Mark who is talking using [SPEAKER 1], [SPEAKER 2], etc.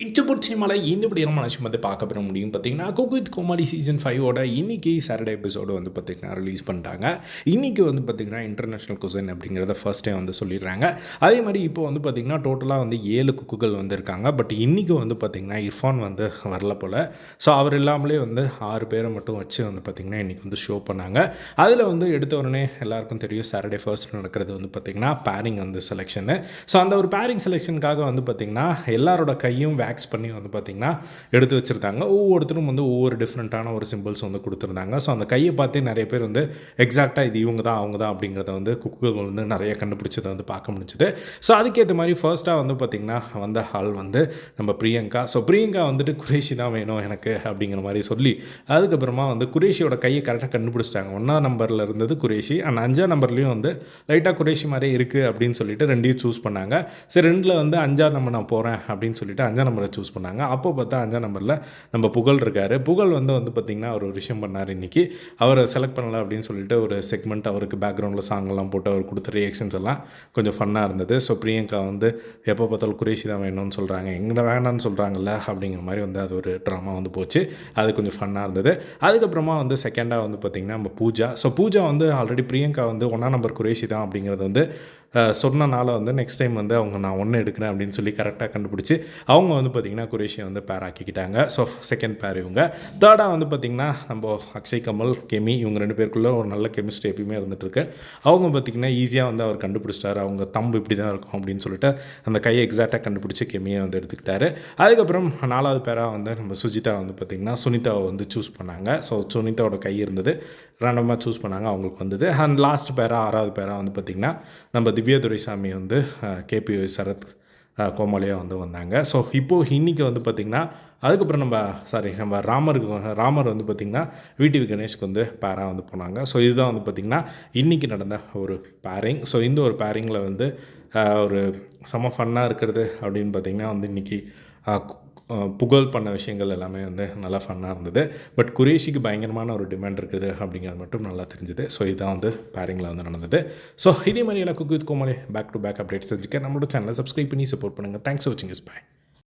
[SPEAKER 1] இச்சபுட் சினிமாவில் இந்த படியான மனுஷன் வந்து பார்க்க பெற முடியும் பார்த்தீங்கன்னா குக் கோமாளி சீசன் ஃபைவோட இன்றைக்கி சாட்டர்டே எபிசோடு வந்து பார்த்திங்கன்னா ரிலீஸ் பண்ணிட்டாங்க. இன்றைக்கி வந்து பார்த்திங்கன்னா இன்டர்நேஷ்னல் குசன் அப்படிங்கிறத ஃபர்ஸ்ட் டே வந்து சொல்லிடுறாங்க. அதே மாதிரி இப்போ வந்து பார்த்திங்கன்னா டோட்டலாக வந்து ஏழு குக்குகள் வந்து இருக்காங்க. பட் இன்றைக்கி வந்து பார்த்திங்கன்னா இர்ஃபான் வந்து வரல போல். ஸோ அவர் இல்லாமலே வந்து ஆறு பேரை மட்டும் வச்சு வந்து பார்த்திங்கன்னா இன்றைக்கி வந்து ஷோ பண்ணாங்க. அதில் வந்து எடுத்த உடனே எல்லாருக்கும் தெரியும் சாட்டர்டே ஃபர்ஸ்ட் நடக்கிறது வந்து பார்த்திங்கன்னா பேரிங் வந்து செலெக்ஷனு ஸோ அந்த ஒரு பேரிங் செலெக்ஷனுக்காக வந்து பார்த்திங்கன்னா எல்லாரோட கையும் வேக்ஸ் பண்ணி வந்து பார்த்திங்கன்னா எடுத்து வச்சுருந்தாங்க. ஒவ்வொருத்தரும் வந்து ஒவ்வொரு டிஃப்ரெண்ட்டான ஒரு சிம்பிள்ஸ் வந்து கொடுத்துருந்தாங்க. ஸோ அந்த கையை பார்த்தே நிறைய பேர் வந்து எக்ஸாக்டாக இது இவங்க தான் அவங்க தான் அப்படிங்கிறத வந்து குக்குகள் வந்து நிறைய கண்டுபிடிச்சதை வந்து பார்க்க முடிஞ்சுது. ஸோ அதுக்கேற்ற மாதிரி ஃபர்ஸ்ட்டாக வந்து பார்த்திங்கன்னா வந்த ஹால் வந்து நம்ம பிரியங்கா. ஸோ பிரியங்கா வந்துட்டு குரேஷி தான் வேணும் எனக்கு அப்படிங்கிற மாதிரி சொல்லி அதுக்கப்புறமா வந்து குரேஷியோட கையை கரெக்டாக கண்டுபிடிச்சிட்டாங்க. ஒன்றாம் நம்பரில் இருந்தது குரேஷி அண்ட் அஞ்சாம் நம்பர்லேயும் வந்து லைட்டாக குரேஷி மாதிரியே இருக்குது அப்படின்னு சொல்லிட்டு ரெண்டையும் சூஸ் பண்ணாங்க. சரி ரெண்டில் வந்து அஞ்சாம் நம்பர் நான் போகிறேன் அப்படின்னு சொல்லிட்டு அஞ்சாம் நம்பர் சூஸ் பண்ணாங்க. அப்போ பார்த்தா அஞ்சாம் நம்பரில் நம்ம புகழ் இருக்கார். புகழ் வந்து வந்து பார்த்திங்கன்னா அவர் ஒரு விஷயம் பண்ணார் இன்றைக்கி அவரை செலக்ட் பண்ணலை அப்படின்னு சொல்லிட்டு ஒரு செக்மெண்ட் அவருக்கு பேக்ரவுண்டில் சாங்கெல்லாம் போட்டு அவர் கொடுத்த ரியாக்ஷன்ஸ் எல்லாம் கொஞ்சம் ஃபன்னாக இருந்தது. ஸோ பிரியங்கா வந்து எப்போ பார்த்தாலும் குரேஷி தான் வேணும்னு சொல்கிறாங்க எங்கே வேணான்னு சொல்கிறாங்கல்ல அப்படிங்கிற மாதிரி வந்து அது ஒரு ட்ராமா வந்து போச்சு. அது கொஞ்சம் ஃபன்னாக இருந்தது. அதுக்கப்புறமா வந்து செகண்டாக வந்து பார்த்திங்கன்னா நம்ம பூஜா. ஸோ பூஜா வந்து ஆல்ரெடி பிரியங்கா வந்து ஒன்றா நம்பர் குரேஷி தான் அப்படிங்கிறது வந்து சொன்னனால வந்து நெக்ஸ்ட் டைம் வந்து அவங்க நான் ஒன்று எடுக்கிறேன் அப்படின்னு சொல்லி கரெக்டாக கண்டுபிடிச்சி அவங்க வந்து பார்த்திங்கன்னா குரேஷியை வந்து பேர் ஆக்கிக்கிட்டாங்க. ஸோ செகண்ட் பேர் இவங்க. தேர்டாக வந்து பார்த்திங்கன்னா நம்ம அக்ஷய் கமல் கெமி இவங்க ரெண்டு பேருக்குள்ளே ஒரு நல்ல கெமிஸ்ட்ரி எப்பயுமே இருந்துகிட்ருக்கு அவங்க பார்த்திங்கன்னா ஈஸியாக வந்து அவர் கண்டுபிடிச்சிட்டாரு. அவங்க தம்பு இப்படி தான் இருக்கும் அப்படின்னு சொல்லிட்டு அந்த கையை எக்ஸாக்டாக கண்டுபிடிச்சி கெமியை வந்து எடுத்துக்கிட்டாரு. அதுக்கப்புறம் நாலாவது பேராக வந்து நம்ம சுஜிதா வந்து பார்த்திங்கன்னா சுனிதாவை வந்து சூஸ் பண்ணாங்க. ஸோ சுனிதாவோட கை இருந்தது. ரேண்டமாக சூஸ் பண்ணாங்க. அவங்களுக்கு வந்தது. அண்ட் லாஸ்ட் பேராக ஆறாவது பேராக வந்து பார்த்திங்கன்னா நம்ம திவ்யா துரைசாமி வந்து கேபி சரத் கோமலையாக வந்து வந்தாங்க. ஸோ இப்போது இன்றைக்கி வந்து பார்த்திங்கன்னா அதுக்கப்புறம் நம்ம சாரி நம்ம ராமருக்கு ராமர் வந்து பார்த்திங்கன்னா விடிவி கணேஷ்க்கு வந்து பேராக வந்து போனாங்க. ஸோ இதுதான் வந்து பார்த்திங்கன்னா இன்றைக்கி நடந்த ஒரு பேரிங் ஸோ இந்த ஒரு பேரிங்கில் வந்து ஒரு செம ஃபன்னாக இருக்கிறது அப்படின்னு பார்த்திங்கன்னா வந்து இன்றைக்கி புகழ் பண்ண விஷயங்கள் எல்லாமே வந்து நல்லா ஃபன்னாக இருந்தது. பட் குரேஷிக்கு பயங்கரமான ஒரு டிமாண்ட் இருக்குது அப்படிங்கிறது மட்டும் நல்லா தெரிஞ்சுது. ஸோ இதுதான் வந்து பேரிங்கில் வந்து நடந்தது. ஸோ இதே மாதிரி எல்லாம் cook with Comali back to back updates தெரிஞ்சுக்க நம்மளோட சேனலை சப்ஸ்கிரைப் பண்ணி சப்போர்ட் பண்ணுங்கள் தேங்க்ஸ் ஃபார் வாட்சிங் இஸ் பை